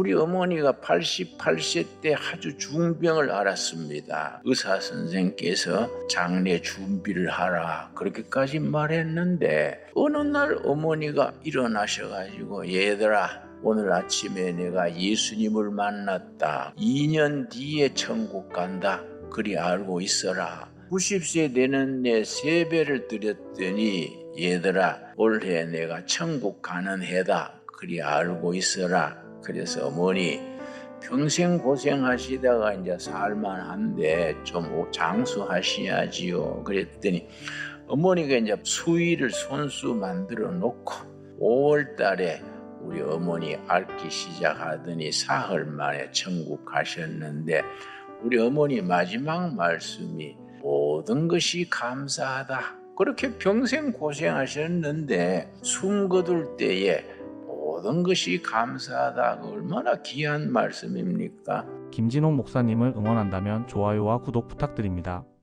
우리 어머니가 88세 때 아주 중병을 앓았습니다. 의사 선생께서 장례 준비를 하라 그렇게까지 말했는데 어느 날 어머니가 일어나셔가지고 얘들아 오늘 아침에 내가 예수님을 만났다. 2년 뒤에 천국 간다. 그리 알고 있어라. 90세 되는 내 세배를 드렸더니 얘들아 올해 내가 천국 가는 해다. 그리 알고 있어라. 그래서 어머니 평생 고생하시다가 이제 살만한데 좀 장수하셔야지요. 그랬더니 어머니가 이제 수의를 손수 만들어 놓고 5월 달에 우리 어머니 앓기 시작하더니 사흘 만에 천국 가셨는데 우리 어머니 마지막 말씀이 모든 것이 감사하다. 그렇게 평생 고생하셨는데 숨 거둘 때에 모든 것이 감사하다. 얼마나 귀한 말씀입니까? 김진홍 목사님을 응원한다면 좋아요와 구독 부탁드립니다.